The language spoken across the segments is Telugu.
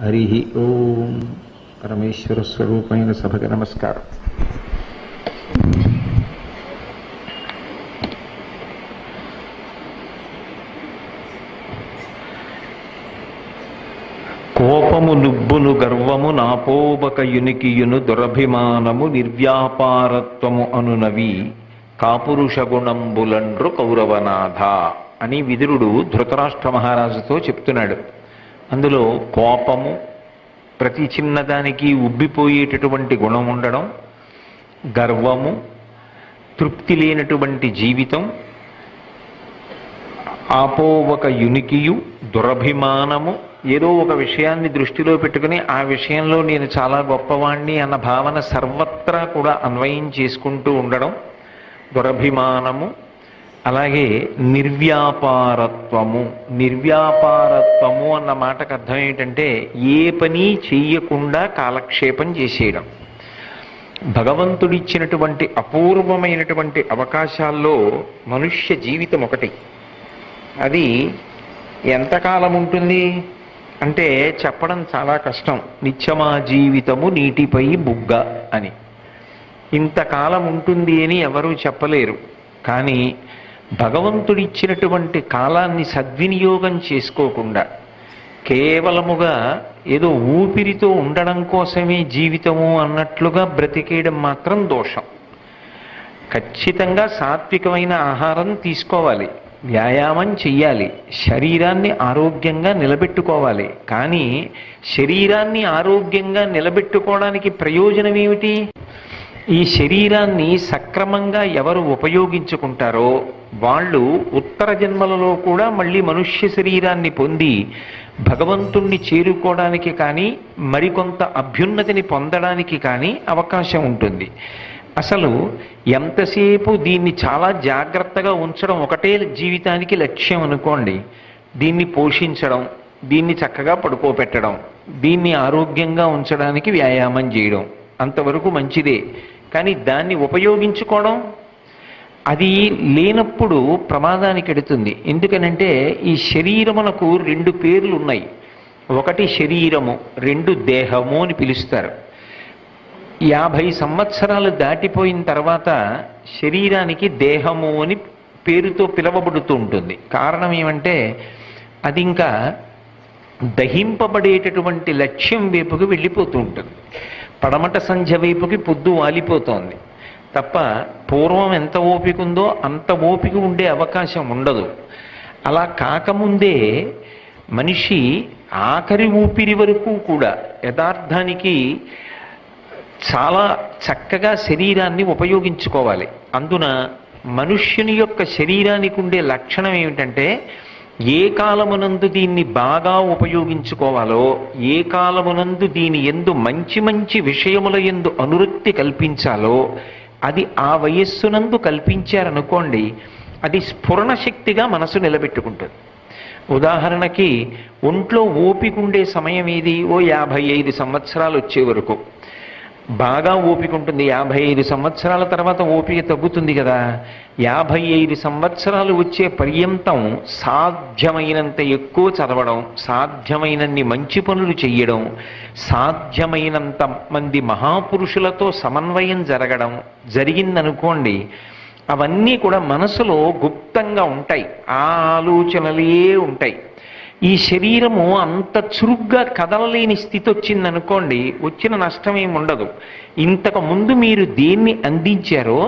హరి ఓం పరమేశ్వర స్వరూపమైన సభకు నమస్కారం. కోపము నుబ్బును గర్వము నాపోబక యునికియును దురభిమానము నిర్వ్యాపారత్వము అనునవి కాపురుష గుణంబులండ్రు కౌరవనాథ అని విదురుడు ధృతరాష్ట్ర మహారాజుతో చెప్తున్నాడు. అందులో కోపము ప్రతి చిన్నదానికి ఉబ్బిపోయేటటువంటి గుణం ఉండడం గర్వము తృప్తి లేనటువంటి జీవితం ఆపో ఒక యునికియు దురభిమానము ఏదో ఒక విషయాన్ని దృష్టిలో పెట్టుకుని ఆ విషయంలో నేను చాలా గొప్పవాణ్ణి అన్న భావన సర్వత్రా కూడా అన్వయం చేసుకుంటూ ఉండడం దురభిమానము అలాగే నిర్వ్యాపారత్వము. నిర్వ్యాపారత్వము అన్న మాటకు అర్థం ఏంటంటే ఏ పని చెయ్యకుండా కాలక్షేపం చేసేయడం. భగవంతుడిచ్చినటువంటి అపూర్వమైనటువంటి అవకాశాల్లో మనుష్య జీవితం ఒకటి. అది ఎంతకాలం ఉంటుంది? అంటే చెప్పడం చాలా కష్టం. నిత్యమా జీవితము నీటిపై బుగ్గ అని. ఇంతకాలం ఉంటుంది అని ఎవరూ చెప్పలేరు. కానీ భగవంతుడిచ్చినటువంటి కాలాన్ని సద్వినియోగం చేసుకోకుండా కేవలముగా ఏదో ఊపిరితో ఉండడం కోసమే జీవితము అన్నట్లుగా బ్రతికేయడం మాత్రం దోషం. ఖచ్చితంగా సాత్వికమైన ఆహారం తీసుకోవాలి వ్యాయామం చెయ్యాలి శరీరాన్ని ఆరోగ్యంగా నిలబెట్టుకోవాలి. కానీ శరీరాన్ని ఆరోగ్యంగా నిలబెట్టుకోవడానికి ప్రయోజనం ఏమిటి ఈ శరీరాన్ని సక్రమంగా ఎవరు ఉపయోగించుకుంటారో వాళ్ళు ఉత్తర జన్మలలో కూడా మళ్ళీ మనుష్య శరీరాన్ని పొంది భగవంతుణ్ణి చేరుకోవడానికి కానీ మరికొంత అభ్యున్నతిని పొందడానికి కానీ అవకాశం ఉంటుంది. అసలు ఎంతసేపు దీన్ని చాలా జాగ్రత్తగా ఉంచడం ఒకటే జీవితానికి లక్ష్యం అనుకోండి. దీన్ని పోషించడం దీన్ని చక్కగా పడుకోపెట్టడం దీన్ని ఆరోగ్యంగా ఉంచడానికి వ్యాయామం చేయడం అంతవరకు మంచిదే. కానీ దాన్ని ఉపయోగించుకోవడం అది లేనప్పుడు ప్రమాదానికి ఎడుతుంది. ఎందుకనంటే ఈ శరీరమునకు రెండు పేర్లు ఉన్నాయి. ఒకటి శరీరము రెండు దేహము అని పిలుస్తారు. యాభై సంవత్సరాలు దాటిపోయిన తర్వాత శరీరానికి దేహము అని పేరుతో పిలవబడుతూ ఉంటుంది. కారణం ఏమంటే అది ఇంకా దహింపబడేటటువంటి లక్ష్యం వైపుకి వెళ్ళిపోతూ ఉంటుంది. పడమట సంధ్య వైపుకి పొద్దు వాలిపోతోంది. తప్ప పూర్వం ఎంత ఓపిక ఉందో అంత ఓపిక ఉండే అవకాశం ఉండదు. అలా కాకముందే మనిషి ఆఖరి ఊపిరి వరకు కూడా యథార్థానికి చాలా చక్కగా శరీరాన్ని ఉపయోగించుకోవాలి. అందున మనుష్యుని యొక్క శరీరానికి ఉండే లక్షణం ఏమిటంటే ఏ కాలమునందు దీన్ని బాగా ఉపయోగించుకోవాలో ఏ కాలమునందు దీని ఎందు మంచి మంచి విషయముల ఎందు అనురక్తి కల్పించాలో అది ఆ వయస్సునందు కల్పించారనుకోండి అది స్ఫురణ శక్తిగా మనసు నిలబెట్టుకుంటుంది. ఉదాహరణకి ఒంట్లో ఓపిక ఉండే సమయం ఏది? ఓ యాభై ఐదు సంవత్సరాలు వచ్చే వరకు. బాగా ఓపిక ఉంటుంది యాభై ఐదు సంవత్సరాల తర్వాత ఓపిక తగ్గుతుంది కదా. యాభై ఐదు సంవత్సరాలు వచ్చే పర్యంతం సాధ్యమైనంత ఎక్కువ చదవడం సాధ్యమైనన్ని మంచి పనులు చెయ్యడం సాధ్యమైనంత మంది మహాపురుషులతో సమన్వయం జరగడం జరిగిందనుకోండి అవన్నీ కూడా మనసులో గుప్తంగా ఉంటాయి. ఆ ఆలోచనలే ఉంటాయి. ఈ శరీరము అంత చురుగ్గా కదలలేని స్థితి వచ్చిందనుకోండి వచ్చిన నష్టం ఏమి ఉండదు. ఇంతకు ముందు మీరు దేన్ని అందించారో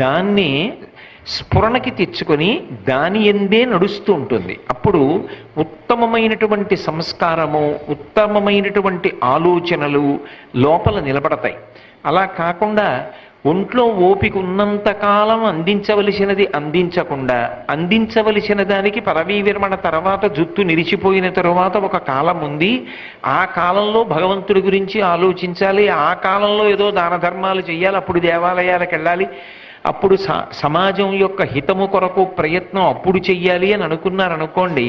దాన్నే స్ఫురణకి తెచ్చుకొని దాని ఎందే నడుస్తూ ఉంటుంది. అప్పుడు ఉత్తమమైనటువంటి సంస్కారము ఉత్తమమైనటువంటి ఆలోచనలు లోపల నిలబడతాయి. అలా కాకుండా ఒంట్లో ఓపిక ఉన్నంతకాలం అందించవలసినది అందించకుండా అందించవలసిన దానికి పదవీ విరమణ తర్వాత జుత్తు నిలిచిపోయిన తరువాత ఒక కాలం ఉంది. ఆ కాలంలో భగవంతుడి గురించి ఆలోచించాలి. ఆ కాలంలో ఏదో దాన ధర్మాలు చేయాలి అప్పుడు దేవాలయాలకు వెళ్ళాలి. అప్పుడు సమాజం యొక్క హితము కొరకు ప్రయత్నం అప్పుడు చెయ్యాలి అని అనుకున్నారనుకోండి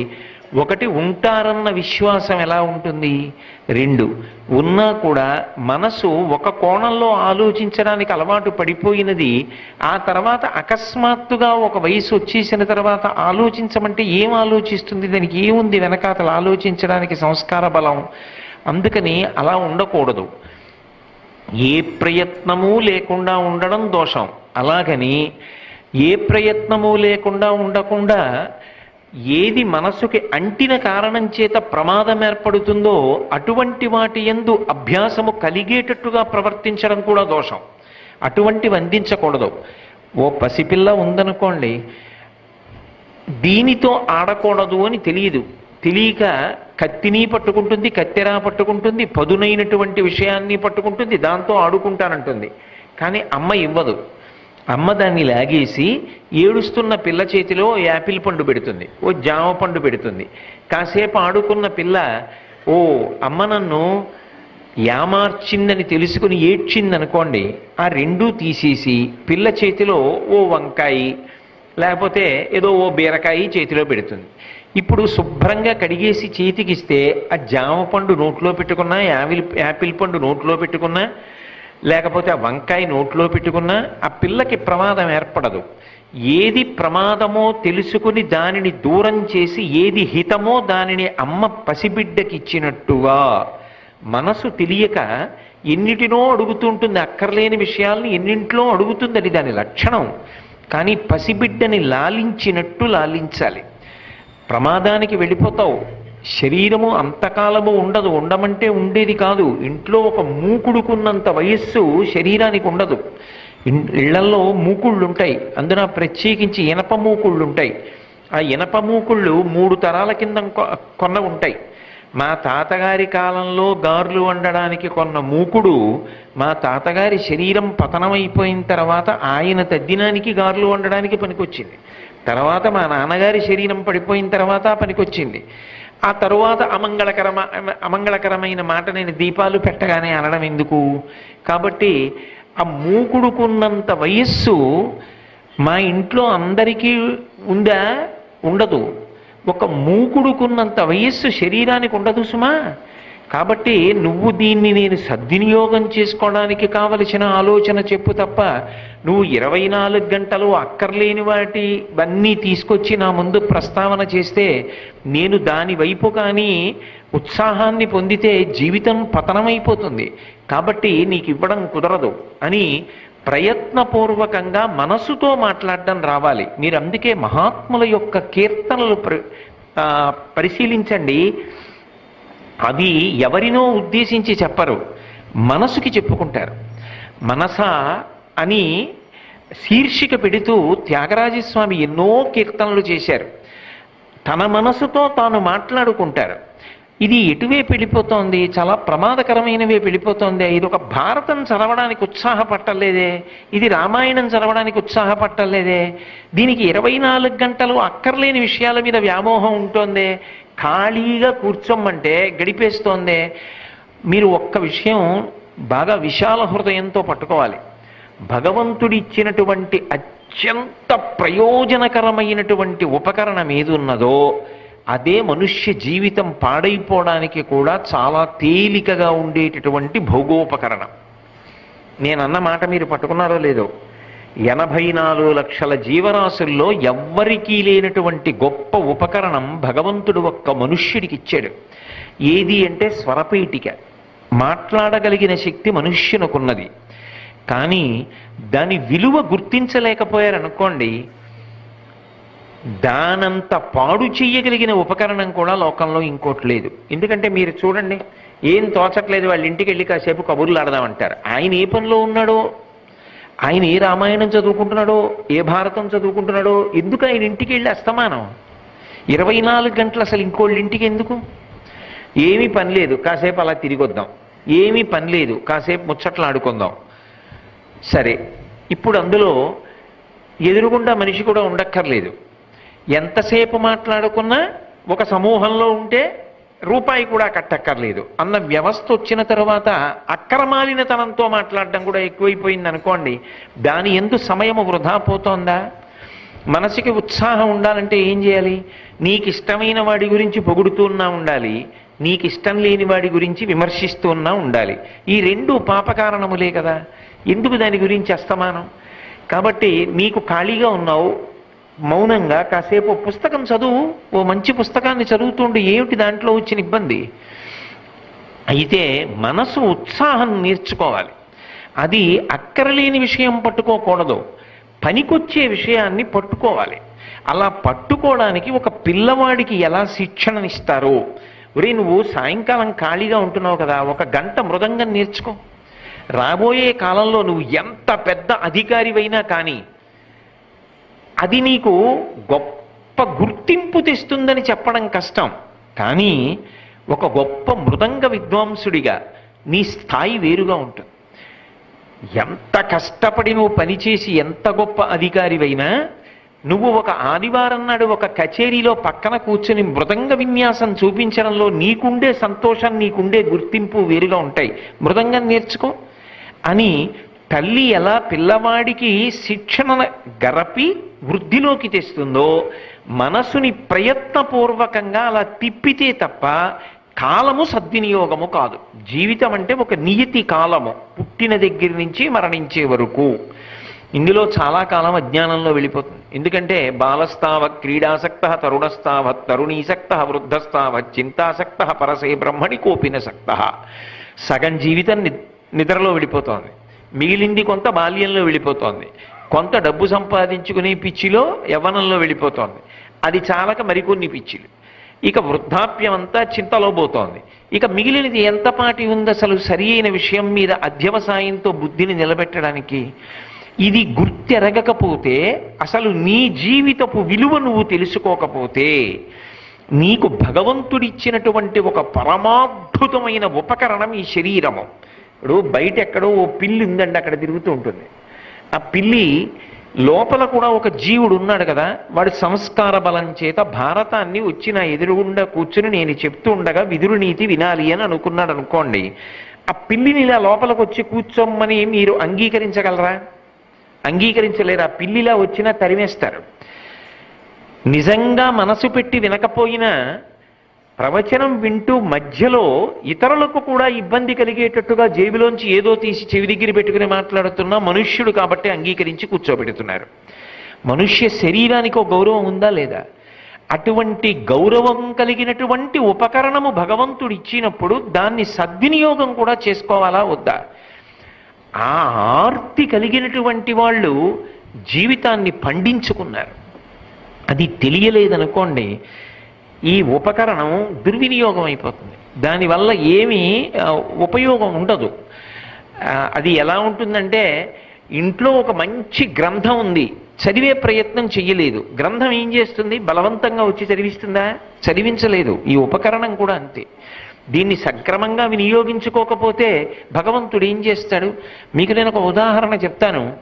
ఒకటి ఉంటారన్న విశ్వాసం ఎలా ఉంటుంది? రెండు ఉన్నా కూడా మనసు ఒక కోణంలో ఆలోచించడానికి అలవాటు పడిపోయినది ఆ తర్వాత అకస్మాత్తుగా ఒక వయసు వచ్చేసిన తర్వాత ఆలోచించమంటే ఏం ఆలోచిస్తుంది? దానికి ఏముంది వెనకాతలు ఆలోచించడానికి సంస్కార బలం? అందుకని అలా ఉండకూడదు. ఏ ప్రయత్నము లేకుండా ఉండడం దోషం. అలాగని ఏ ప్రయత్నము లేకుండా ఉండకుండా ఏది మనసుకి అంటిన కారణం చేత ప్రమాదం ఏర్పడుతుందో అటువంటి వాటి ఎందు అభ్యాసము కలిగేటట్టుగా ప్రవర్తించడం కూడా దోషం. అటువంటివి అందించకూడదు. ఓ పసిపిల్ల ఉందనుకోండి దీనితో ఆడకూడదు అని తెలియదు. తెలియక కత్తిని పట్టుకుంటుంది కత్తెరా పట్టుకుంటుంది పదునైనటువంటి విషయాన్ని పట్టుకుంటుంది దాంతో ఆడుకుంటానంటుంది. కానీ అమ్మ ఇవ్వదు. అమ్మ దాన్ని లాగేసి ఏడుస్తున్న పిల్ల చేతిలో యాపిల్ పండు పెడుతుంది ఓ జామ పండు పెడుతుంది. కాసేపు ఆడుకున్న పిల్ల ఓ అమ్మ నన్ను యామార్చిందని తెలుసుకుని ఏడ్చిందనుకోండి ఆ రెండూ తీసేసి పిల్ల చేతిలో ఓ వంకాయ లేకపోతే ఏదో ఓ బీరకాయ చేతిలో పెడుతుంది. ఇప్పుడు శుభ్రంగా కడిగేసి చేతికిస్తే ఆ జామ పండు నోట్లో పెట్టుకున్నా యాపిల్ యాపిల్ పండు నోట్లో పెట్టుకున్నా లేకపోతే ఆ వంకాయ నోట్లో పెట్టుకున్నా ఆ పిల్లకి ప్రమాదం ఏర్పడదు. ఏది ప్రమాదమో తెలుసుకుని దానిని దూరం చేసి ఏది హితమో దానిని అమ్మ పసిబిడ్డకి ఇచ్చినట్టుగా మనసు తెలియక ఎన్నిటినో అడుగుతుంటుంది అక్కర్లేని విషయాల్ని ఎన్నింట్లో అడుగుతుందని దాని లక్షణం. కానీ పసిబిడ్డని లాలించినట్టు లాలించాలి. ప్రమాదానికి వెళ్ళిపోతావు. శరీరము అంతకాలము ఉండదు ఉండమంటే ఉండేది కాదు. ఇంట్లో ఒక మూకుడుకున్నంత వయస్సు శరీరానికి ఉండదు. ఇళ్ళల్లో మూకుళ్ళు ఉంటాయి అందున ప్రత్యేకించి ఇనప మూకుళ్ళు ఉంటాయి ఆ ఇనప మూకుళ్ళు మూడు తరాల కింద కొ- కొన్న ఉంటాయి. మా తాతగారి కాలంలో గార్లు వండడానికి కొన్న మూకుడు మా తాతగారి శరీరం పతనమైపోయిన తర్వాత ఆయన తద్దినానికి గార్లు వండడానికి పనికొచ్చింది. తర్వాత మా నాన్నగారి శరీరం పడిపోయిన తర్వాత పనికొచ్చింది. ఆ తరువాత అమంగళకరమ అమంగళకరమైన మాట నేను దీపాలు పెట్టగానే అనడం ఎందుకు? కాబట్టి ఆ మూకుడుకున్నంత వయస్సు మా ఇంట్లో అందరికీ ఉందా? ఉండదు. ఒక మూకుడుకున్నంత వయస్సు శరీరానికి ఉండదు సుమా. కాబట్టి నువ్వు దీన్ని నేను సద్వినియోగం చేసుకోవడానికి కావలసిన ఆలోచన చెప్పు తప్ప నువ్వు ఇరవై నాలుగు గంటలు అక్కర్లేని వాటి ఇవన్నీ తీసుకొచ్చి నా ముందు ప్రస్తావన చేస్తే నేను దాని వైపు కానీ ఉత్సాహాన్ని పొందితే జీవితం పతనమైపోతుంది. కాబట్టి నీకు ఇవ్వడం కుదరదు అని ప్రయత్నపూర్వకంగా మనసుతో మాట్లాడడం రావాలి. మీరు అందుకే మహాత్ముల యొక్క కీర్తనలు ప్ర- పరిశీలించండి. అవి ఎవరినో ఉద్దేశించి చెప్పరు మనసుకి చెప్పుకుంటారు. మనస అని శీర్షిక పెడుతూ త్యాగరాజస్వామి ఎన్నో కీర్తనలు చేశారు. తన మనసుతో తాను మాట్లాడుకుంటారు. ఇది ఎటువే వెళ్ళిపోతోంది? చాలా ప్రమాదకరమైనవే వెళ్ళిపోతోంది. ఇది ఒక భారతం చదవడానికి ఉత్సాహపట్టలేదే? ఇది రామాయణం చదవడానికి ఉత్సాహపట్టలేదే? దీనికి ఇరవై నాలుగు గంటలు అక్కర్లేని విషయాల మీద వ్యామోహం ఉంటోందే? ఖాళీగా కూర్చోమంటే గడిపేస్తోందే. మీరు ఒక్క విషయం బాగా విశాల హృదయంతో పట్టుకోవాలి. భగవంతుడిచ్చినటువంటి అత్యంత ప్రయోజనకరమైనటువంటి ఉపకరణం ఏది ఉన్నదో అదే మనుష్య జీవితం పాడైపోవడానికి కూడా చాలా తేలికగా ఉండేటటువంటి భోగోపకరణం. నేను అన్న మాట మీరు పట్టుకున్నారో లేదో ఎనభై నాలుగు లక్షల జీవరాశుల్లో ఎవ్వరికీ లేనటువంటి గొప్ప ఉపకరణం భగవంతుడు ఒక్క మనుష్యుడికి ఇచ్చాడు. ఏది అంటే స్వరపీఠిక. మాట్లాడగలిగిన శక్తి మనుష్యునకున్నది. కానీ దాని విలువ గుర్తించలేకపోయారనుకోండి దానంత పాడు చెయ్యగలిగిన ఉపకరణం కూడా లోకంలో ఇంకోటి లేదు. ఎందుకంటే మీరు చూడండి ఏం తోచట్లేదు వాళ్ళ ఇంటికి వెళ్ళి కాసేపు కబుర్లు ఆడదామంటారు. ఆయన ఏ పనిలో ఉన్నాడో ఆయన ఏ రామాయణం చదువుకుంటున్నాడో ఏ భారతం చదువుకుంటున్నాడో ఎందుకు ఆయన ఇంటికి వెళ్ళి అస్తమానం? ఇరవై నాలుగు గంటలు అసలు ఇంకోళ్ళ ఇంటికి ఎందుకు? ఏమీ పని లేదు కాసేపు అలా తిరిగి వద్దాం. ఏమీ పని లేదు కాసేపు ముచ్చట్లు ఆడుకుందాం. సరే ఇప్పుడు అందులో ఎదురుగుండా మనిషి కూడా ఉండక్కర్లేదు. ఎంతసేపు మాట్లాడుకున్నా ఒక సమూహంలో ఉంటే రూపాయి కూడా కట్టక్కర్లేదు. అన్న వ్యవస్థ వచ్చిన తర్వాత అక్రమాలినతనంతో మాట్లాడడం కూడా ఎక్కువైపోయింది అనుకోండి దాని ఎందు సమయము వృధా పోతోందా? మనసుకి ఉత్సాహం ఉండాలంటే ఏం చేయాలి? నీకు ఇష్టమైన వాడి గురించి పొగుడుతున్నా ఉండాలి నీకు ఇష్టం లేని వాడి గురించి విమర్శిస్తున్నా ఉండాలి. ఈ రెండు పాపకారణములే కదా. ఎందుకు దాని గురించి అస్తమానం? కాబట్టి నీకు ఖాళీగా ఉన్నావు మౌనంగా కాసేపు పుస్తకం చదువు ఓ మంచి పుస్తకాన్ని చదువుతుండే ఏమిటి దాంట్లో వచ్చిన ఇబ్బంది? అయితే మనసు ఉత్సాహం నేర్చుకోవాలి. అది అక్కరలేని విషయం పట్టుకోకూడదు. పనికొచ్చే విషయాన్ని పట్టుకోవాలి. అలా పట్టుకోవడానికి ఒక పిల్లవాడికి ఎలా శిక్షణనిస్తారో? ఒరే నువ్వు సాయంకాలం ఖాళీగా ఉంటున్నావు కదా ఒక గంట మృదంగం నేర్చుకో. రాబోయే కాలంలో నువ్వు ఎంత పెద్ద అధికారివైనా కానీ అది నీకు గొప్ప గుర్తింపు తెస్తుందని చెప్పడం కష్టం. కానీ ఒక గొప్ప మృదంగ విద్వాంసుడిగా నీ స్థాయి వేరుగా ఉంటుంది ఎంత కష్టపడి నువ్వు పనిచేసి ఎంత గొప్ప అధికారివైనా నువ్వు ఒక ఆదివారం నాడు ఒక కచేరీలో పక్కన కూర్చుని మృదంగ విన్యాసం చూపించడంలో నీకుండే సంతోషం నీకుండే గుర్తింపు వేరుగా ఉంటాయి. మృదంగం నేర్చుకో అని తల్లి ఎలా పిల్లవాడికి శిక్షణ గరపి వృద్ధిలోకి తెస్తుందో మనసుని ప్రయత్నపూర్వకంగా అలా తిప్పితే తప్ప కాలము సద్వినియోగము కాదు. జీవితం అంటే ఒక నియతి కాలము. పుట్టిన దగ్గర నుంచి మరణించే వరకు. ఇందులో చాలా కాలం అజ్ఞానంలో వెళ్ళిపోతుంది. ఎందుకంటే బాలస్తావ క్రీడాసక్త తరుణస్తావ తరుణీసక్త వృద్ధస్తావ చింతాసక్త పరసే బ్రహ్మణి కోపిన సక్త. సగం జీవితం ని- నిద్రలో వెళ్ళిపోతోంది. మిగిలింది కొంత బాల్యంలో వెళ్ళిపోతోంది. కొంత డబ్బు సంపాదించుకునే పిచ్చిలో యవ్వనంలో వెళ్ళిపోతోంది. అది చాలక మరికొన్ని పిచ్చిలు. ఇక వృద్ధాప్యం అంతా చింతలో పోతోంది. ఇక మిగిలినది ఎంతపాటి ఉంది అసలు సరి అయిన విషయం మీద అధ్యవసాయంతో బుద్ధిని నిలబెట్టడానికి? ఇది గుర్తెరగకపోతే అసలు నీ జీవితపు విలువ నువ్వు తెలుసుకోకపోతే నీకు భగవంతుడిచ్చినటువంటి ఒక పరమాద్భుతమైన ఉపకరణం ఈ శరీరము. ఇప్పుడు బయట ఎక్కడో ఓ పిల్లి ఉందండి అక్కడ తిరుగుతూ ఉంటుంది. ఆ పిల్లి లోపల కూడా ఒక జీవుడు ఉన్నాడు కదా వాడి సంస్కార బలం చేత భారతాన్ని వచ్చి నా ఎదురుగుండా కూర్చుని నేను చెప్తూ ఉండగా విదురు నీతి వినాలి అని అనుకున్నాడు అనుకోండి. ఆ పిల్లిని ఇలా లోపలికి వచ్చి కూర్చోమ్మని మీరు అంగీకరించగలరా? అంగీకరించలేరు. ఆ పిల్లిలా వచ్చినా తరిమేస్తారు. నిజంగా మనసు పెట్టి వినకపోయినా ప్రవచనం వింటూ మధ్యలో ఇతరులకు కూడా ఇబ్బంది కలిగేటట్టుగా జేబులోంచి ఏదో తీసి చెవి దగ్గర పెట్టుకుని మాట్లాడుతున్న మనుష్యుడు కాబట్టి అంగీకరించి కూర్చోబెడుతున్నారు. మనుష్య శరీరానికి ఒక గౌరవం ఉందా లేదా? అటువంటి గౌరవం కలిగినటువంటి ఉపకరణము భగవంతుడు ఇచ్చినప్పుడు దాన్ని సద్వినియోగం కూడా చేసుకోవాలా వద్దా? ఆ ఆర్తి కలిగినటువంటి వాళ్ళు జీవితాన్ని పండించుకున్నారు. అది తెలియలేదనుకోండి ఈ ఉపకరణం దుర్వినియోగం అయిపోతుంది దానివల్ల ఏమీ ఉపయోగం ఉండదు. అది ఎలా ఉంటుందంటే ఇంట్లో ఒక మంచి గ్రంథం ఉంది. చదివే ప్రయత్నం చెయ్యలేదు. గ్రంథం ఏం చేస్తుంది? బలవంతంగా వచ్చి చదివిస్తుందా? చదివించలేదు. ఈ ఉపకరణం కూడా అంతే. దీన్ని సక్రమంగా వినియోగించుకోకపోతే భగవంతుడు ఏం చేస్తాడు? మీకు నేను ఒక ఉదాహరణ చెప్తాను.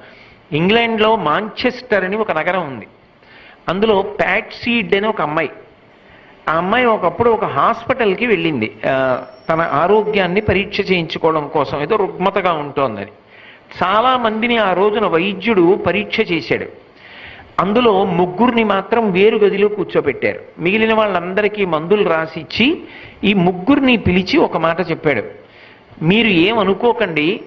ఇంగ్లాండ్లో మాంచెస్టర్ అని ఒక నగరం ఉంది. అందులో ప్యాట్ సీడ్ అని ఒక అమ్మాయి. ఆ అమ్మాయి ఒకప్పుడు ఒక హాస్పిటల్కి వెళ్ళింది. తన ఆరోగ్యాన్ని పరీక్ష చేయించుకోవడం కోసం ఏదో రుగ్మతగా ఉంటోందని. చాలా మందిని ఆ రోజున వైద్యుడు పరీక్ష చేశాడు. అందులో ముగ్గురిని మాత్రం వేరు గదిలో కూర్చోబెట్టారు. మిగిలిన వాళ్ళందరికీ మందులు రాసిచ్చి ఈ ముగ్గురిని పిలిచి ఒక మాట చెప్పాడు. మీరు ఏమనుకోకండి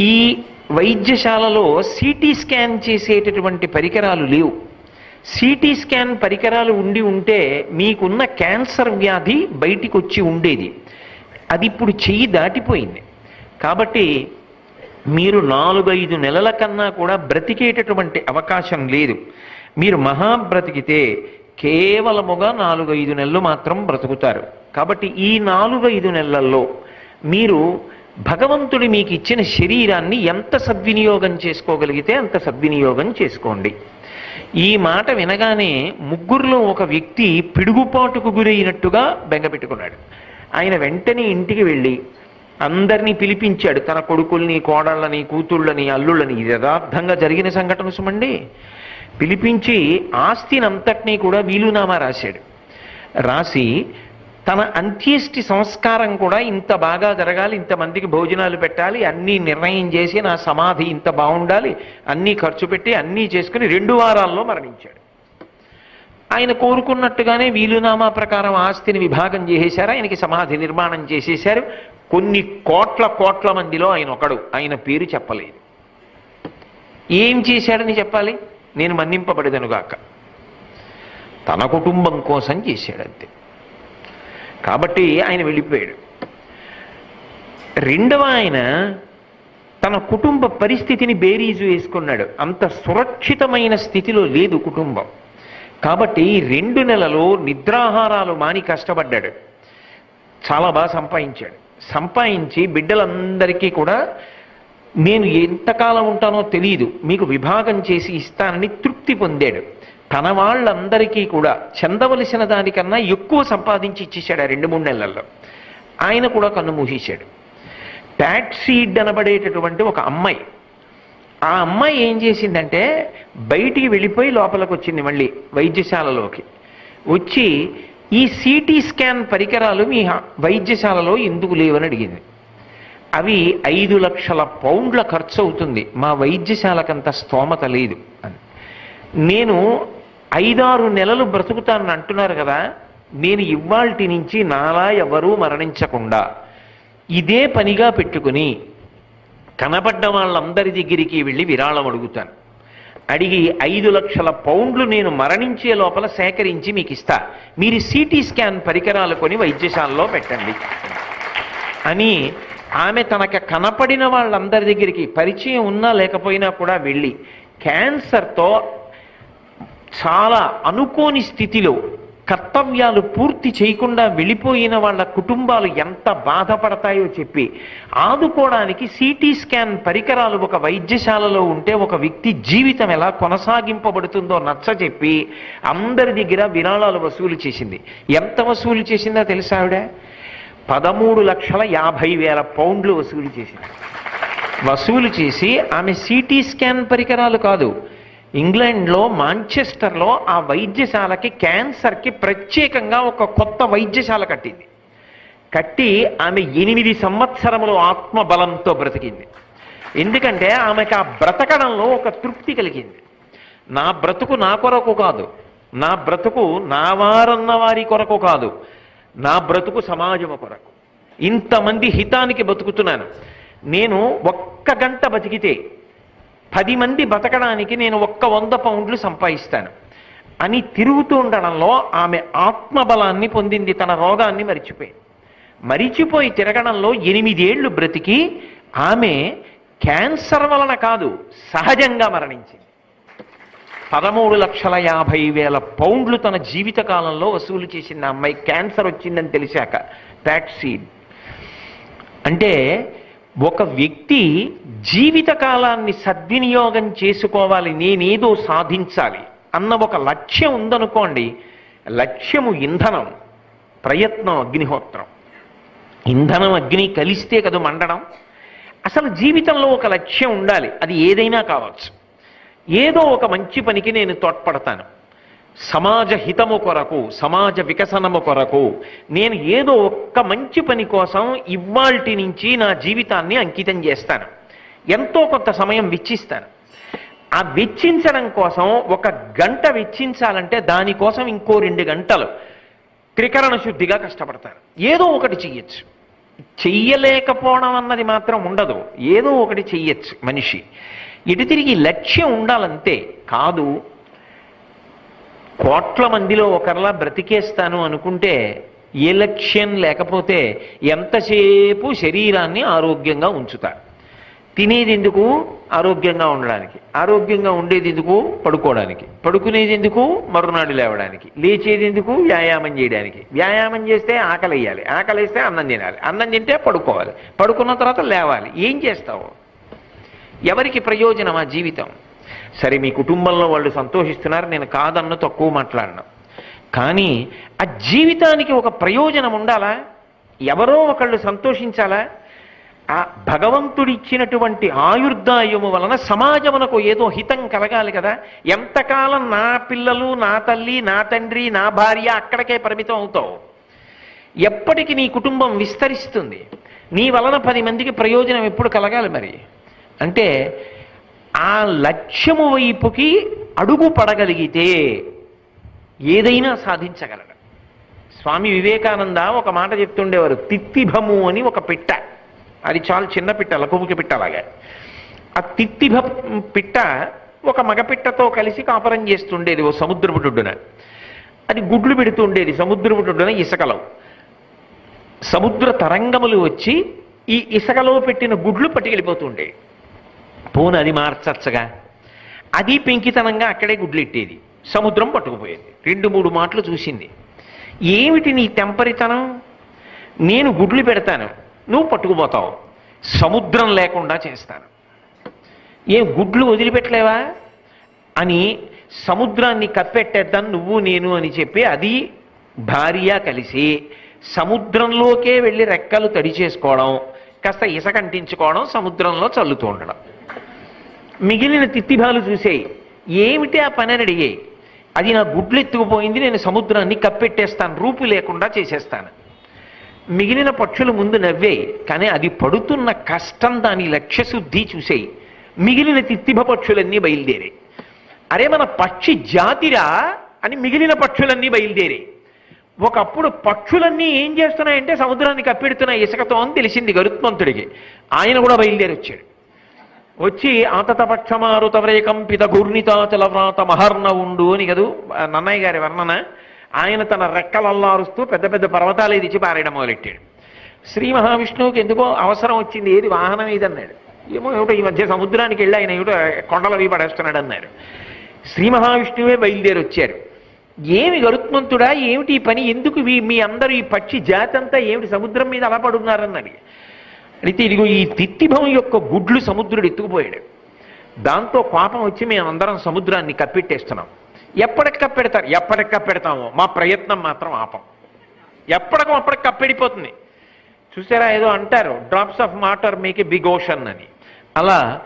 ఈ వైద్యశాలలో సిటీ స్కాన్ చేసేటటువంటి పరికరాలు లేవు. సిటీ స్కాన్ పరికరాలు ఉండి ఉంటే మీకున్న క్యాన్సర్ వ్యాధి బయటికి వచ్చి ఉండేది. అది ఇప్పుడు చెయ్యి దాటిపోయింది. కాబట్టి మీరు నాలుగైదు నెలల కన్నా కూడా బ్రతికేటటువంటి అవకాశం లేదు. మీరు మహా బ్రతికితే కేవలముగా నాలుగైదు నెలలు మాత్రం బ్రతుకుతారు. కాబట్టి ఈ నాలుగైదు నెలల్లో మీరు భగవంతుడి మీకు ఇచ్చిన శరీరాన్ని ఎంత సద్వినియోగం చేసుకోగలిగితే అంత సద్వినియోగం చేసుకోండి. ఈ మాట వినగానే ముగ్గురులో ఒక వ్యక్తి పిడుగుపాటుకు గురైనట్టుగా బెంగపెట్టుకున్నాడు ఆయన వెంటనే ఇంటికి వెళ్ళి అందరినీ పిలిపించాడు. తన కొడుకుల్ని కోడళ్ళని కూతుళ్ళని అల్లుళ్ళని. ఇది యథార్థంగా జరిగిన సంఘటన సుమండి. పిలిపించి ఆస్తినంతటినీ కూడా వీలునామా రాశాడు. రాసి తన అంత్యేష్టి సంస్కారం కూడా ఇంత బాగా జరగాలి ఇంతమందికి భోజనాలు పెట్టాలి అన్నీ నిర్ణయం చేసి నా సమాధి ఇంత బాగుండాలి అన్నీ ఖర్చు పెట్టి అన్నీ చేసుకుని రెండు వారాల్లో మరణించాడు. ఆయన కోరుకున్నట్టుగానే వీలునామా ప్రకారం ఆస్తిని విభాగం చేసేశారు ఆయనకి సమాధి నిర్మాణం చేసేశారు. కొన్ని కోట్ల కోట్ల మందిలో ఆయన ఒకడు ఆయన పేరు చెప్పలేదు. ఏం చేశాడని చెప్పాలి? నేను మన్నింపబడదనుగాక తన కుటుంబం కోసం చేశాడంతే. కాబట్టి ఆయన వెళ్ళిపోయాడు. రెండవ ఆయన తన కుటుంబ పరిస్థితిని బేరీజు వేసుకున్నాడు. అంత సురక్షితమైన స్థితిలో లేదు కుటుంబం. కాబట్టి రెండు నెలలు నిద్రాహారాలు మాని కష్టపడ్డాడు. చాలా బాగా సంపాదించాడు. సంపాదించి బిడ్డలందరికీ కూడా నేను ఎంతకాలం ఉంటానో తెలియదు మీకు విభాగం చేసి ఇస్తానని తృప్తి పొందాడు. తన వాళ్ళందరికీ కూడా చెందవలసిన దానికన్నా ఎక్కువ సంపాదించి ఇచ్చేశాడు ఆ రెండు మూడు నెలల్లో. ఆయన కూడా కన్ను మూసేశాడు. ప్యాట్సీడ్ అనబడేటటువంటి ఒక అమ్మాయి. ఆ అమ్మాయి ఏం చేసిందంటే బయటికి వెళ్ళిపోయి లోపలికి వచ్చింది మళ్ళీ వైద్యశాలలోకి. వచ్చి ఈ సిటీ స్కాన్ పరికరాలు మీ వైద్యశాలలో ఎందుకు లేవని అడిగింది. అవి ఐదు లక్షల పౌండ్ల ఖర్చు అవుతుంది. మా వైద్యశాలకంత స్తోమత లేదు అని. నేను ఐదారు నెలలు బ్రతుకుతానని అంటున్నారు కదా నేను ఇవాల్టి నుంచి నాలా ఎవరూ మరణించకుండా ఇదే పనిగా పెట్టుకుని కనబడ్డ వాళ్ళందరి దగ్గరికి వెళ్ళి విరాళం అడుగుతాను. అడిగి ఐదు లక్షల పౌండ్లు నేను మరణించే లోపల సేకరించి మీకు ఇస్తా. మీరు సిటీ స్కాన్ పరికరాలు కొని వైద్యశాలలో పెట్టండి. అని ఆమె తనకు కనపడిన వాళ్ళందరి దగ్గరికి పరిచయం ఉన్నా లేకపోయినా కూడా వెళ్ళి క్యాన్సర్తో చాలా అనుకోని స్థితిలో కర్తవ్యాలు పూర్తి చేయకుండా వెళ్ళిపోయిన వాళ్ళ కుటుంబాలు ఎంత బాధపడతాయో చెప్పి ఆదుకోవడానికి సిటీ స్కాన్ పరికరాలు ఒక వైద్యశాలలో ఉంటే ఒక వ్యక్తి జీవితం ఎలా కొనసాగింపబడుతుందో నచ్చ చెప్పి అందరి దగ్గర విరాళాలు వసూలు చేసింది. ఎంత వసూలు చేసిందో తెలుసా ఆవిడ? పదమూడు లక్షల యాభై వేల పౌండ్లు వసూలు చేసింది. వసూలు చేసి ఆమె సిటీ స్కాన్ పరికరాలు కాదు ఇంగ్లాండ్లో మాంచెస్టర్లో ఆ వైద్యశాలకి క్యాన్సర్కి ప్రత్యేకంగా ఒక కొత్త వైద్యశాల కట్టింది. కట్టి ఆమె ఎనిమిది సంవత్సరములు ఆత్మబలంతో బ్రతికింది. ఎందుకంటే ఆమెకు ఆ బ్రతకడంలో ఒక తృప్తి కలిగింది. నా బ్రతుకు నా కొరకు కాదు. నా బ్రతుకు నా వారన్న వారి కొరకు కాదు. నా బ్రతుకు సమాజము కొరకు. ఇంతమంది హితానికి బతుకుతున్నాను. నేను ఒక్క గంట బతికితే పది మంది బతకడానికి నేను ఒక్క వంద పౌండ్లు సంపాదిస్తాను. అని తిరుగుతూ ఉండడంలో ఆమె ఆత్మబలాన్ని పొందింది తన రోగాన్ని మరిచిపోయింది. మరిచిపోయి తిరగడంలో ఎనిమిదేళ్ళు బ్రతికి ఆమె క్యాన్సర్ వలన కాదు సహజంగా మరణించింది. పదమూడు లక్షల యాభై వేల పౌండ్లు తన జీవిత కాలంలో వసూలు చేసింది ఆ అమ్మాయి. క్యాన్సర్ వచ్చిందని తెలిసాక వ్యాక్సిన్. అంటే ఒక వ్యక్తి జీవిత కాలాన్ని సద్వినియోగం చేసుకోవాలి నేనేదో సాధించాలి అన్న ఒక లక్ష్యం ఉందనుకోండి లక్ష్యము ఇంధనం ప్రయత్నం అగ్నిహోత్రం. ఇంధనం అగ్ని కలిస్తే కదా మండడం అసలు జీవితంలో ఒక లక్ష్యం ఉండాలి అది ఏదైనా కావచ్చు. ఏదో ఒక మంచి పనికి నేను తోడ్పడతాను. సమాజ హితము కొరకు సమాజ వికసనము కొరకు నేను ఏదో ఒక్క మంచి పని కోసం ఇవాల్టి నుంచి నా జీవితాన్ని అంకితం చేస్తాను. ఎంతో కొంత సమయం వెచ్చిస్తాను. ఆ వెచ్చించడం కోసం ఒక గంట వెచ్చించాలంటే దానికోసం ఇంకో రెండు గంటలు త్రికరణ శుద్ధిగా కష్టపడతాను. ఏదో ఒకటి చెయ్యొచ్చు. చెయ్యలేకపోవడం అన్నది మాత్రం ఉండదు. ఏదో ఒకటి చెయ్యొచ్చు మనిషి. ఇటు తిరిగి లక్ష్యం ఉండాలంతే కాదు కోట్ల మందిలో ఒకరిలా బ్రతికేస్తాను అనుకుంటే ఏ లక్ష్యం లేకపోతే ఎంతసేపు శరీరాన్ని ఆరోగ్యంగా ఉంచుతారు. తినేది ఎందుకు? ఆరోగ్యంగా ఉండడానికి. ఆరోగ్యంగా ఉండేది ఎందుకు? పడుకోవడానికి. పడుకునేది ఎందుకు? మరునాడు లేవడానికి. లేచేది ఎందుకు? వ్యాయామం చేయడానికి. వ్యాయామం చేస్తే ఆకలి వేయాలి. ఆకలి వేస్తే అన్నం తినాలి. అన్నం తింటే పడుకోవాలి. పడుకున్న తర్వాత లేవాలి. ఏం చేస్తావు? ఎవరికి ప్రయోజనం ఆ జీవితం? సరే మీ కుటుంబంలో వాళ్ళు సంతోషిస్తున్నారు నేను కాదన్న తక్కువ మాట్లాడను. కానీ ఆ జీవితానికి ఒక ప్రయోజనం ఉండాలా? ఎవరో ఒకళ్ళు సంతోషించాలా? ఆ భగవంతుడిచ్చినటువంటి ఆయుర్దాయము వలన సమాజమునకు ఏదో హితం కలగాలి కదా? ఎంతకాలం నా పిల్లలు నా తల్లి నా తండ్రి నా భార్య అక్కడికే పరిమితం అవుతావు? ఎప్పటికి నీ కుటుంబం విస్తరిస్తుంది? నీ వలన పది మందికి ప్రయోజనం ఎప్పుడు కలగాలి మరి? అంటే ఆ లక్ష్యము వైపుకి అడుగు పడగలిగితే ఏదైనా సాధించగలడు. స్వామి వివేకానంద ఒక మాట చెప్తుండేవారు తిత్తిభము అని ఒక పిట్ట. అది చాలా చిన్న పిట్ట లకుముకి పిట్ట అలాగా ఆ తిత్తిభ పిట్ట ఒక మగపిట్టతో కలిసి కాపరం చేస్తుండేది ఓ సముద్రపు సముద్రపుటుడున అది గుడ్లు పెడుతుండేది సముద్రపుటుడున ఇసుకలో సముద్ర తరంగములు వచ్చి ఈ ఇసుకలో పెట్టిన గుడ్లు పట్టుకెళ్ళిపోతుండేవి. పోను అది మార్చచ్చగా. అది పెంకితనంగా అక్కడే గుడ్లెట్టేది. సముద్రం పట్టుకుపోయేది. రెండు మూడు మాటలు చూసింది. ఏమిటి నీ తెంపరితనం? నేను గుడ్లు పెడతాను. నువ్వు పట్టుకుపోతావు. సముద్రం లేకుండా చేస్తాను. ఏ గుడ్లు వదిలిపెట్టలేవా? అని సముద్రాన్ని కప్పెట్టేద్దాం నువ్వు నేను అని చెప్పి అది భార్య కలిసి సముద్రంలోకే వెళ్ళి రెక్కలు తడి చేసుకోవడం కాస్త ఇసకంటించుకోవడం సముద్రంలో చల్లుతూ ఉండడం. మిగిలిన తిత్తిభాలు చూసేయి ఏమిటి ఆ పని అని అడిగాయి అది నా గుడ్లెత్తుకుపోయింది నేను సముద్రాన్ని కప్పెట్టేస్తాను రూపు లేకుండా చేసేస్తాను. మిగిలిన పక్షులు ముందు నవ్వే కానీ అది పడుతున్న కష్టం దాని లక్ష్యశుద్ధి చూసేయి మిగిలిన తిత్తిభ పక్షులన్నీ బయలుదేరాయి అరే మన పక్షి జాతిరా అని మిగిలిన పక్షులన్నీ బయలుదేరాయి ఒకప్పుడు పక్షులన్నీ ఏం చేస్తున్నాయంటే సముద్రాన్ని కప్పెడుతున్నాయి ఇసుకతో అని తెలిసింది గరుత్మంతుడికి. ఆయన కూడా బయలుదేరి వచ్చాడు వచ్చి ఆతతపక్షమారుతవ్రేకంపిత ఘూర్ణితాచల వ్రాత మహర్ణ ఉండు అని కదూ నన్నయ్య గారి వర్ణన. ఆయన తన రెక్కలల్లారుస్తూ పెద్ద పెద్ద పర్వతాలు ఎదిచి పారేయడం మొదలెట్టాడు. శ్రీ మహావిష్ణువుకి ఎందుకో అవసరం వచ్చింది ఏది వాహనం ఏదన్నాడు. ఏమో ఏమిటో ఈ మధ్య సముద్రానికి వెళ్ళి ఆయన ఏమిటో కొండలవి పడేస్తున్నాడు అన్నారు శ్రీ మహావిష్ణువే బయలుదేరి వచ్చారు ఏమి గరుత్మంతుడా ఏమిటి ఈ పని ఎందుకు మీ అందరూ ఈ పక్షి జాతంతా ఏమిటి సముద్రం మీద అలా పడున్నారన్నది అయితే ఇదిగో ఈ తిత్తిభం యొక్క గుడ్లు సముద్రుడు ఎత్తుకుపోయాడు. దాంతో కోపం వచ్చి మేము అందరం సముద్రాన్ని కప్పెట్టేస్తున్నాం. ఎప్పటికి కప్పెడతారు ఎప్పటికి కప్పెడతామో మా ప్రయత్నం మాత్రం ఆపం. ఎప్పటికో అప్పటికి కప్పెడిపోతుంది. చూసారా ఏదో అంటారు drops of water make a big ocean అని. అలా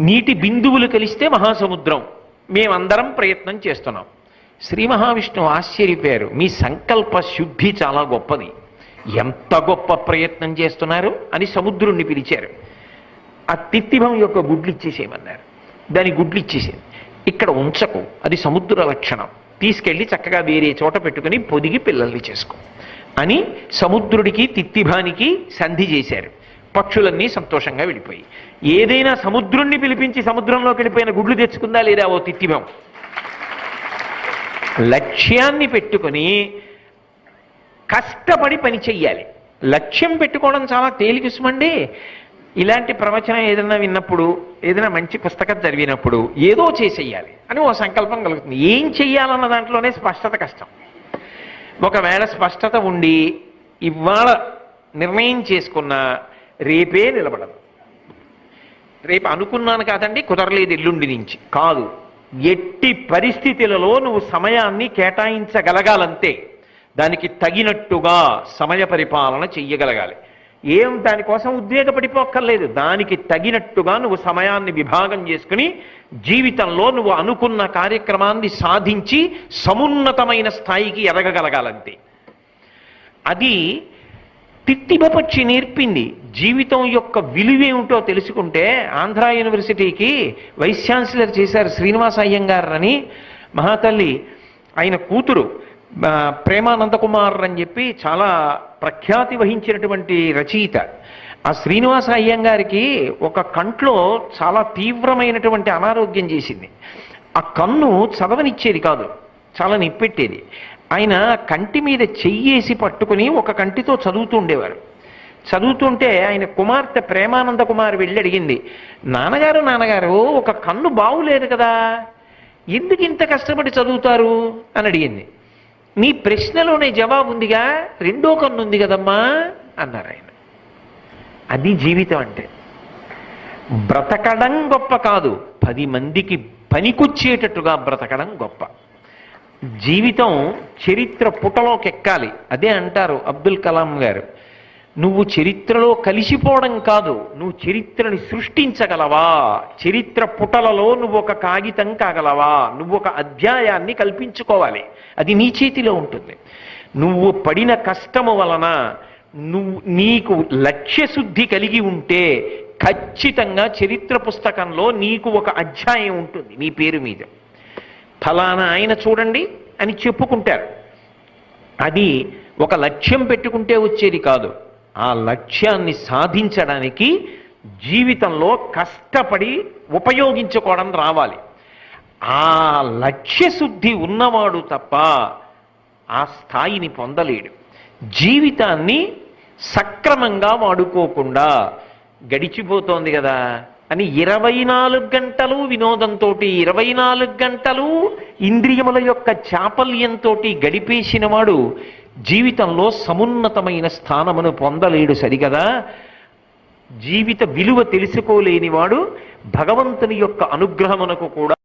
నీటి బిందువులు కలిస్తే మహాసముద్రం. మేమందరం ప్రయత్నం చేస్తున్నాం. శ్రీ మహావిష్ణువు ఆశ్చర్యపోయారు. మీ సంకల్ప శుద్ధి చాలా గొప్పది. ఎంత గొప్ప ప్రయత్నం చేస్తున్నారు అని సముద్రుణ్ణి పిలిచారు. ఆ తిత్తిభం యొక్క గుడ్లు ఇచ్చేసేయమన్నారు దాని గుడ్లు ఇచ్చేసేది ఇక్కడ ఉంచకు అది సముద్ర లక్షణం. తీసుకెళ్ళి చక్కగా వేరే చోట పెట్టుకుని పొదిగి పిల్లల్ని చేసుకో అని సముద్రుడికి తిత్తిభానికి సంధి చేశారు. పక్షులన్నీ సంతోషంగా వెళ్ళిపోయి. ఏదైనా సముద్రుణ్ణి పిలిపించి సముద్రంలోకి వెళ్ళిపోయిన గుడ్లు తెచ్చుకుందా లేదా ఓ తిత్తిభం? లక్ష్యాన్ని పెట్టుకొని కష్టపడి పని చెయ్యాలి. లక్ష్యం పెట్టుకోవడం చాలా తేలికిసమండి ఇలాంటి ప్రవచనం ఏదైనా విన్నప్పుడు ఏదైనా మంచి పుస్తకం చదివినప్పుడు ఏదో చేసేయాలి అని ఓ సంకల్పం కలుగుతుంది. ఏం చెయ్యాలన్న దాంట్లోనే స్పష్టత కష్టం. ఒకవేళ స్పష్టత ఉండి ఇవాళ నిర్ణయం చేసుకున్న రేపే నిలబడదు. రేపు అనుకున్నాను కాదండి కుదరలేదు ఎల్లుండి నుంచి. కాదు ఎట్టి పరిస్థితులలో నువ్వు సమయాన్ని కేటాయించగలగాలంతే. దానికి తగినట్టుగా సమయ పరిపాలన చెయ్యగలగాలి. ఏం దానికోసం ఉద్వేగపడిపోక్కర్లేదు. దానికి తగినట్టుగా నువ్వు సమయాన్ని విభాగం చేసుకుని జీవితంలో నువ్వు అనుకున్న కార్యక్రమాన్ని సాధించి సమున్నతమైన స్థాయికి ఎదగగలగాలంతే. అది తిత్తిబపక్షి నేర్పింది. జీవితం యొక్క విలువేమిటో తెలుసుకుంటే ఆంధ్ర యూనివర్సిటీకి వైస్ ఛాన్సలర్ చేశారు శ్రీనివాస అయ్యంగారు అని మహాతల్లి. ఆయన కూతురు. ప్రేమానందకుమార్ అని చెప్పి చాలా ప్రఖ్యాతి వహించినటువంటి రచయిత. ఆ శ్రీనివాస అయ్యంగారికి ఒక కంట్లో చాలా తీవ్రమైనటువంటి అనారోగ్యం చేసింది. ఆ కన్ను చదవనిచ్చేది కాదు చాలా నిప్పెట్టేది. ఆయన కంటి మీద చెయ్యేసి పట్టుకుని ఒక కంటితో చదువుతూ ఉండేవారు. చదువుతుంటే ఆయన కుమార్తె ప్రేమానంద కుమార్ వెళ్ళి అడిగింది నాన్నగారు నాన్నగారు ఒక కన్ను బాగులేదు కదా ఎందుకు ఇంత కష్టపడి చదువుతారు? అని అడిగింది. నీ ప్రశ్నలోనే జవాబు ఉందిగా రెండో కన్ను ఉంది కదమ్మా అన్నారు ఆయన. అది జీవితం అంటే. బ్రతకడం గొప్ప కాదు పది మందికి పనికొచ్చేటట్టుగా బ్రతకడం గొప్ప. జీవితం చరిత్ర పుటలోకి ఎక్కాలి అదే అంటారు అబ్దుల్ కలాం గారు. నువ్వు చరిత్రలో కలిసిపోవడం కాదు నువ్వు చరిత్రని సృష్టించగలవా? చరిత్ర పుటలలో నువ్వు ఒక కాగితం కాగలవా? నువ్వు ఒక అధ్యాయాన్ని కల్పించుకోవాలి. అది నీ చేతిలో ఉంటుంది. నువ్వు పడిన కష్టము వలన నువ్వు నీకు లక్ష్యశుద్ధి కలిగి ఉంటే ఖచ్చితంగా చరిత్ర పుస్తకంలో నీకు ఒక అధ్యాయం ఉంటుంది నీ పేరు మీద. ఫలానా ఆయన చూడండి అని చెప్పుకుంటారు. అది ఒక లక్ష్యం పెట్టుకుంటే వచ్చేది కాదు. ఆ లక్ష్యాన్ని సాధించడానికి జీవితంలో కష్టపడి ఉపయోగించుకోవడం రావాలి. ఆ లక్ష్యశుద్ధి ఉన్నవాడు తప్ప ఆ స్థాయిని పొందలేడు. జీవితాన్ని సక్రమంగా వాడుకోకుండా గడిచిపోతోంది కదా అని ఇరవై నాలుగు గంటలు వినోదంతో ఇరవై నాలుగు గంటలు ఇంద్రియముల యొక్క చాపల్యంతో గడిపేసినవాడు జీవితంలో సమున్నతమైన స్థానమును పొందలేడు సరిగదా? జీవిత విలువ తెలుసుకోలేనివాడు భగవంతుని యొక్క అనుగ్రహమునకు కూడా